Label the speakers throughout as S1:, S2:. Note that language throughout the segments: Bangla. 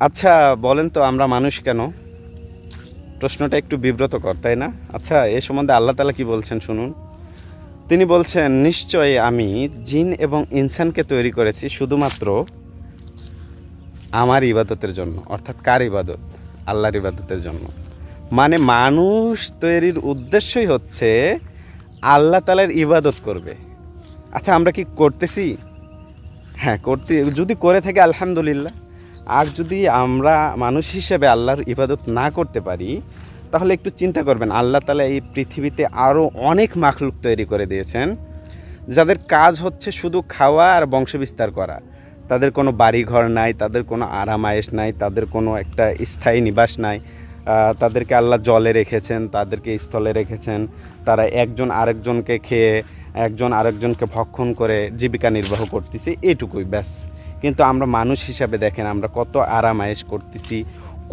S1: আচ্ছা বলেন তো আমরা মানুষ কেন? প্রশ্নটা একটু বিব্রতকর, তাই না? আচ্ছা এ সম্বন্ধে আল্লাহ তালা কি বলছেন শুনুন। তিনি বলছেন, নিশ্চয়ই আমি জিন এবং ইনসানকে তৈরি করেছি শুধুমাত্র আমার ইবাদতের জন্য, অর্থাৎ কার ইবাদত? আল্লাহর ইবাদতের জন্য। মানে মানুষ তৈরির উদ্দেশ্যই হচ্ছে আল্লাহ তালার ইবাদত করবে। আচ্ছা আমরা কি করতেছি? হ্যাঁ করতে, যদি করে থাকি, আলহামদুলিল্লাহ। আর যদি আমরা মানুষ হিসেবে আল্লাহর ইবাদত না করতে পারি, তাহলে একটু চিন্তা করবেন। আল্লাহ তালা এই পৃথিবীতে আরও অনেক মাখলুক তৈরি করে দিয়েছেন, যাদের কাজ হচ্ছে শুধু খাওয়া আর বংশবিস্তার করা। তাদের কোনো বাড়ি ঘর নাই, তাদের কোনো আরাম আয়েস নাই, তাদের কোনো একটা স্থায়ী নিবাস নাই। তাদেরকে আল্লাহ জলে রেখেছেন, তাদেরকে স্থলে রেখেছেন। তারা একজন আরেকজনকে খেয়ে, একজন আরেকজনকে ভক্ষণ করে জীবিকা নির্বাহ করতেছি, এটুকুই ব্যাস। কিন্তু আমরা মানুষ হিসাবে দেখেন, আমরা কত আরাম আয়েস করতেছি,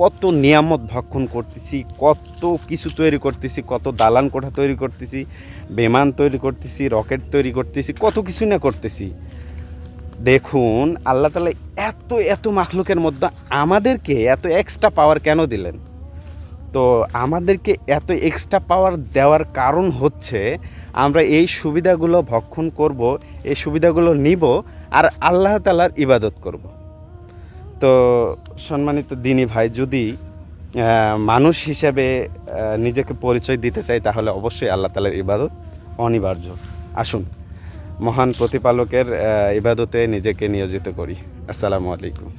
S1: কত নিয়ামত ভক্ষণ করতেছি, কত কিছু তৈরি করতেছি, কত দালান কোঠা তৈরি করতেছি, বিমান তৈরি করতেছি, রকেট তৈরি করতেছি, কত কিছু না করতেছি। দেখুন, আল্লাহ তালা এত এত মাখলুকের মধ্যে আমাদেরকে এত এক্সট্রা পাওয়ার কেন দিলেন? তো আমাদেরকে এত এক্সট্রা পাওয়ার দেওয়ার কারণ হচ্ছে, আমরা এই সুবিধাগুলো ভক্ষণ করব, এই সুবিধাগুলো নিব আর আল্লাহ তালার ইবাদত করব। তো সম্মানিত দিনী ভাই, যদি মানুষ হিসেবে নিজেকে পরিচয় দিতে চাই, তাহলে অবশ্যই আল্লাহ তালার ইবাদত অনিবার্য। আসুন, মহান প্রতিপালকের ইবাদতে নিজেকে নিয়োজিত করি। আসসালামু আলাইকুম।